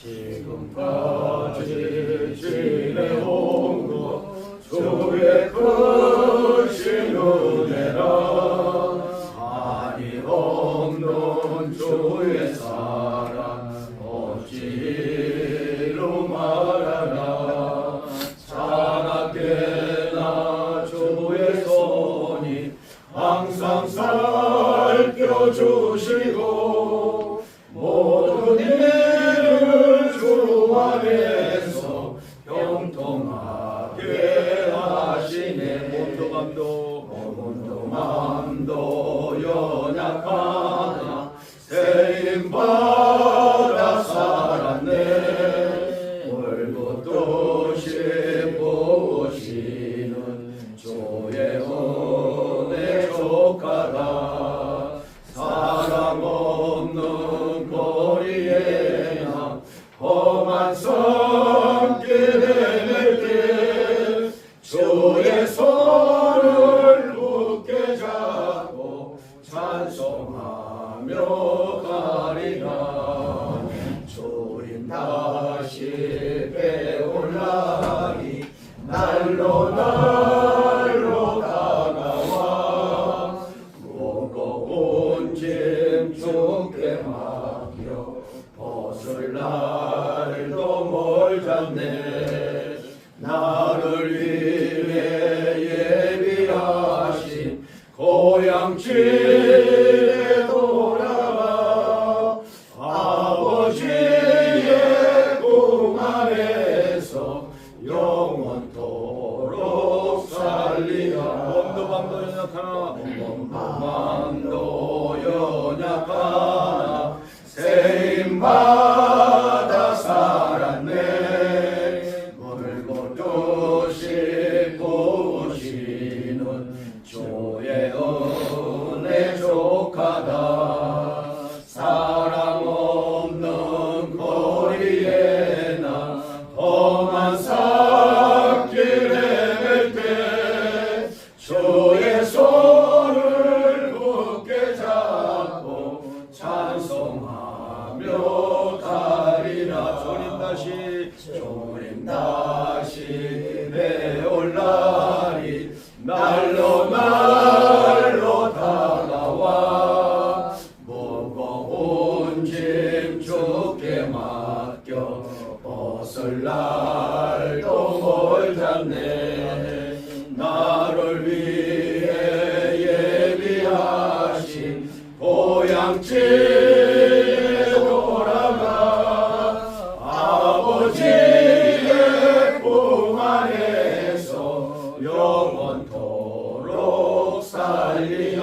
지금까지 지내온 것 주의 크신 은혜라 한이 없는 주의 사랑 어찌로 말하나 자나깨나 주의 손이 항상 살펴주시고 모든 일 몸도. 맘도 몸도 맘도 연약하나 세임받아 살았네. 또 싶으시는 주의 은혜 족하다 사랑 없는 거리에 나 험한 손 하며 가리라 주님 다시 배올라니 날로 날로 다가와 무거운 짐 주께 맡겨 벗을 날도 멀잖네. 나를 위해 영원토록 살리라. 몸도 밤도 연약하나 다시 주님 다시 배올라리 날로 날로 다가와. 무거운 짐 주께 맡겨 벗을 날도 멀잖네. 나를 위해 Aleluia.